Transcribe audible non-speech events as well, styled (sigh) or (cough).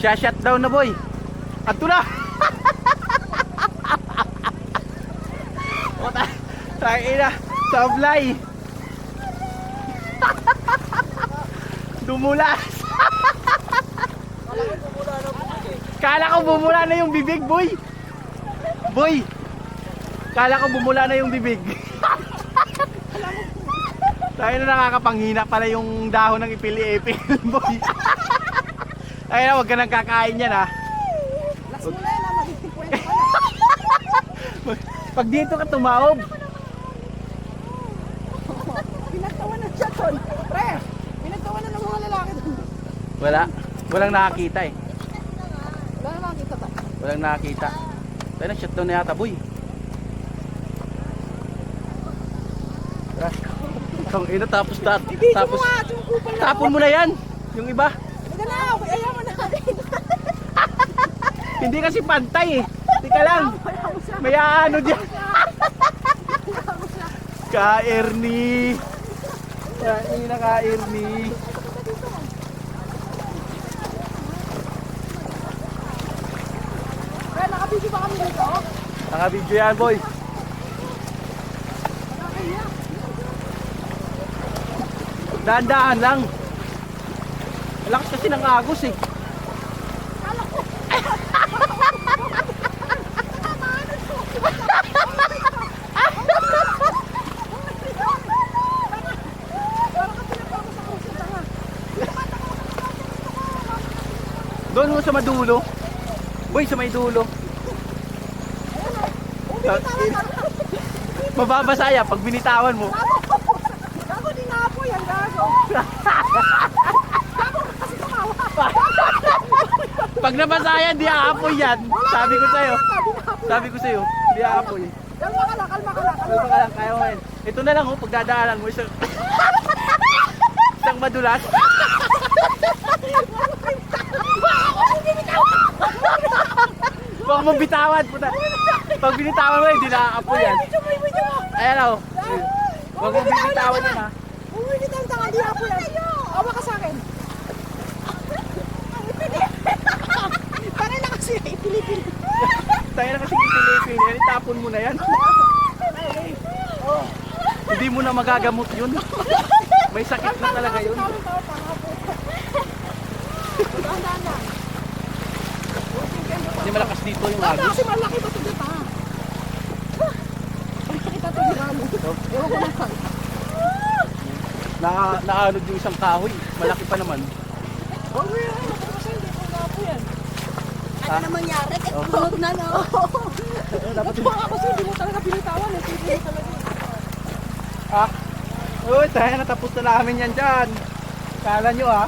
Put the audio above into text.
Siya shutdown na boy. Ato na. o ta. Tayo na. Sablay. (laughs) Dumulas. (laughs) Kala ko bumula na yung bibig, boy. Boy. Kala ko bumula na yung bibig. Tayo na nakakapanghina pala yung dahon ng ipili-ipil, boy. (laughs) Ay na, huwag ka nang kakain yan, ha. Last mo na yan, ah, magiging kwento ka na. (laughs) Pag dito ka tumaob, Pinagtawanan siya doon. Pre, pinagtawanan ng mga lalaki doon. wala. Walang nakakita eh. Wala na makita ta. Walang nakakita. Tayo na, shutdown na yata, boy. Tara. Tang ina tapos tapos na. tapon mo na yan. Yung iba. Ika na, okay, ayaw mo na. Hindi kasi pantay eh. Tika lang. May ano diyan. Ka Ernie. Ka ina ka Ernie. Pre, nakabidyo ba kami dito? Naka-video yan, boy. Dahan-dahan lang. Lakas kasi ng agos eh. Doon mo sa madulo. Boy, sa may dulo. Mababasa yan pag binitawan mo. Gago din nga po yan, gago. Gago ka kasi tumawa. Pag nabasa yan, di aapoy yan. Sabi ko sa'yo. Sabi na ko sa'yo, di aapoy. Kalma ka lang, kalma ka lang. Kalma ka lang, kaya mo yan. Ito na lang oh, pagdadaanan mo isang... isang madulas. Huwag mong bitawan, puta. Pag binitawan mo, hindi yan. Mo, video mo. Ayan o. Huwag mong binitawan yan ha. Umuwi kita ang tanga, di ako yan. Awa ka sa akin. Para na kasi, ipilipil. Tayo na kasi pipilipin yan, itapon mo na yan. (laughs) Hindi mo na magagamot yun. (laughs) May sakit na talaga yun. Hindi malakas dito yung agos. kasi malaki ba ito dito? Malaki ito ito gramo. Ewan ko lang saan. Na, naanod yung isang kahoy. Malaki pa naman. Yan. Kasi hindi ko gapo yan. Ha? Ano mangyari? Oh. Tulog na no. Dapat Ito nga kasi hindi mo talaga pinitawan. eh. Hindi mo talaga. Ah. Uy, tayo na tapos na namin yan dyan. Kala nyo ah.